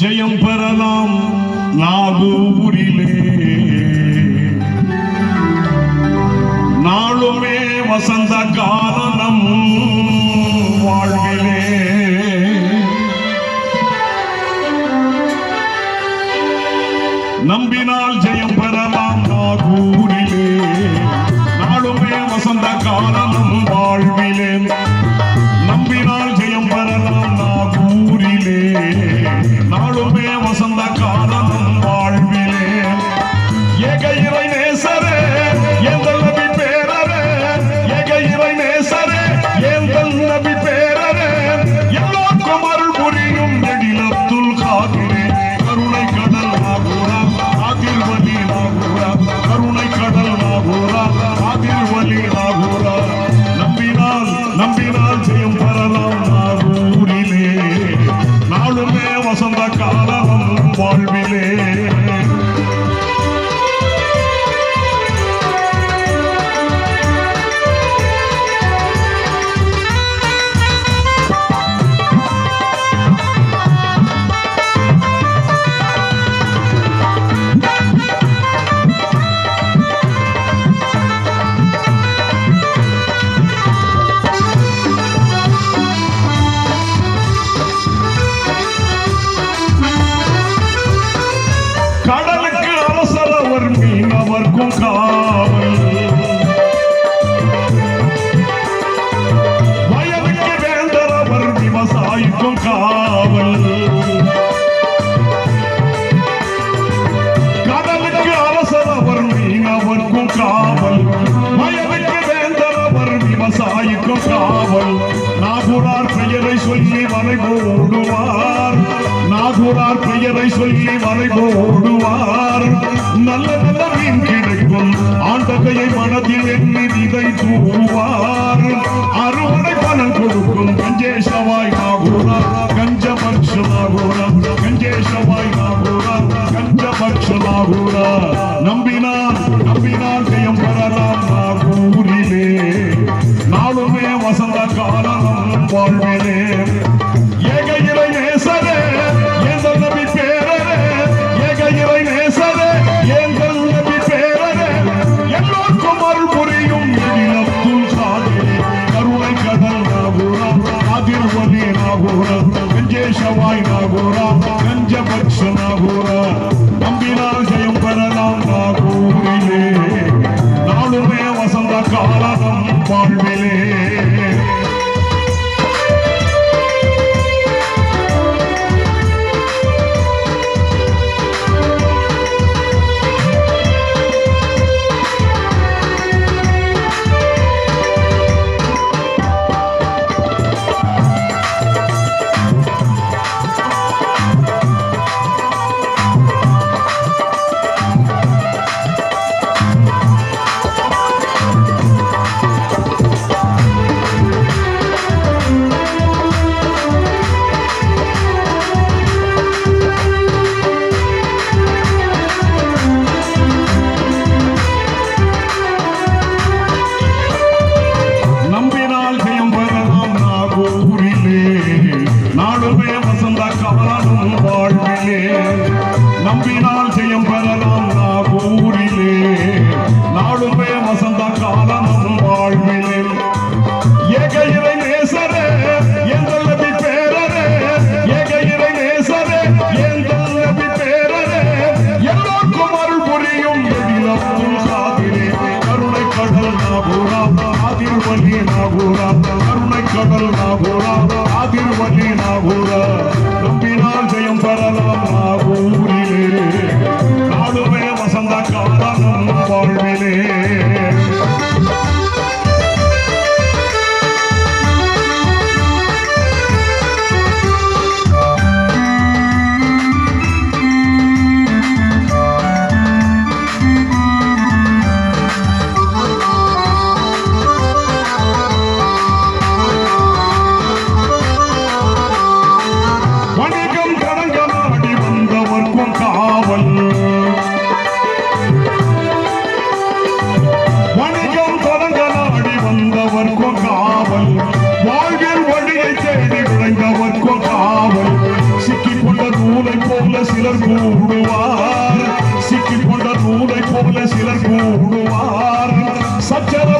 ஜெயம் பெறலாம் நாகூரிலே நாளுமே வசந்த காரணம் வாழ்விலே. நம்பினால் ஜெயம் பெறலாம் நாகூரிலே நாளுமே வசந்த காரணம் வாழ்விலே. மீனவர்க்கும் காவல் வயலுக்கு வேந்தரவர் விவசாயிக்கும் காவல். நாகூரார் பெயரை சொல்லி வரைபோடுவார் நாகூரார் பெயரை சொல்லி வரைபோடுவார் நல்ல நல்ல மீன் கிடைக்கும் ஆண்டகையை மனதில் எண்ணி விதை தூவார் அறுவடை பலன் கொடுக்கும் கஞ்சேஷவாய் நாகூரா கஞ்சபக்ஷ நாகூரா கஞ்சேஷவாய் நாகூரா கஞ்சபக்ஷ நாகூரா நம்பினான் காலம் ஏக இறை நேசரே எங்கள் நபி பேரரே ஏக இறை நேசரே எங்கள் நபி பேரரே. எல்லோருக்கும் அருள் புரியும் எழிலத்துல் காதிரே கருணை கடல் நாகூரா ஆதிர் நாகூரா கஞ்சேஷவாய் நாகூரா கஞ்சபக்ஷ நாகூரா நம்பினால் ஜெயம் பெறலாம் நாகூரிலே. நாளுமே வசந்த காலம் வாழ்விலே. நாடுமே வசந்த சிலர் கூடுவார் சிக்கிக் கொண்ட நூலை போல சிலர் கூடுவார் சச்சரவு